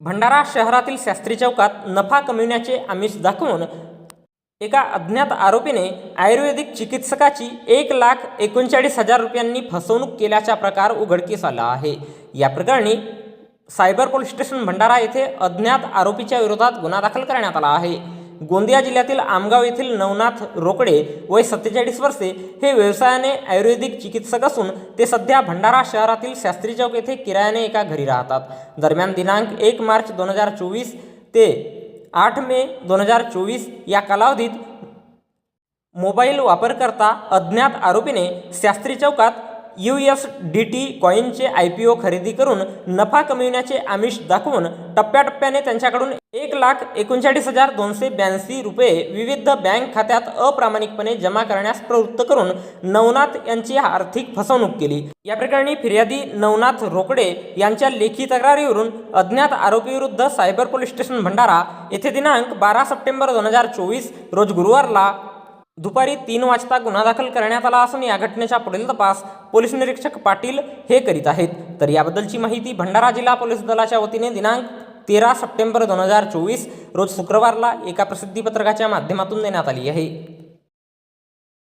भंडारा शहरातील शास्त्री चौकात नफा कमविण्याचे आमिष दाखवून एका अज्ञात आरोपीने आयुर्वेदिक चिकित्सकाची एक लाख एकोणचाळीस हजार रुपयांनी फसवणूक केल्याचा प्रकार उघडकीस आला आहे. या प्रकरणी सायबर पोलीस स्टेशन भंडारा येथे अज्ञात आरोपीच्या विरोधात गुन्हा दाखल करण्यात आला आहे. गोंदिया जिल्ह्यातील आमगाव येथील नवनाथ रोकडे वय सत्तेचाळीस वर्षे हे व्यवसायाने आयुर्वेदिक चिकित्सक असून ते सध्या भंडारा शहरातील शास्त्री चौक येथे किरायाने एका घरी राहतात. दरम्यान दिनांक एक मार्च दोन हजार चोवीस ते आठ मे दोन हजार चोवीस या कालावधीत मोबाईल वापरकर्ता अज्ञात आरोपीने शास्त्री चौकात यू एस डी टी कॉईनचे आय पी ओ खरेदी करून नफा कमविण्याचे आमिष दाखवून टप्प्याटप्प्याने त्यांच्याकडून एक लाख एकोणचाळीस हजार दोनशे ब्याऐंशी रुपये विविध बँक खात्यात अप्रामाणिकपणे जमा करण्यास प्रवृत्त करून नवनाथ यांची आर्थिक फसवणूक केली. या प्रकरणी फिर्यादी नवनाथ रोकडे यांच्या लेखी तक्रारीवरून अज्ञात आरोपीविरुद्ध सायबर पोलीस स्टेशन भंडारा येथे दिनांक बारा सप्टेंबर दोन हजार चोवीस रोज गुरुवारला दुपारी तीन वाजता गुन्हा दाखल करण्यात आला असून या घटनेचा पुढील तपास पोलीस निरीक्षक पाटील हे करीत आहेत. तर याबद्दलची माहिती भंडारा जिल्हा पोलीस दलाच्या वतीने दिनांक तेरा सप्टेंबर दोन हजार चोवीस रोज शुक्रवारला एका प्रसिद्धीपत्रकाच्या माध्यमातून देण्यात आली आहे.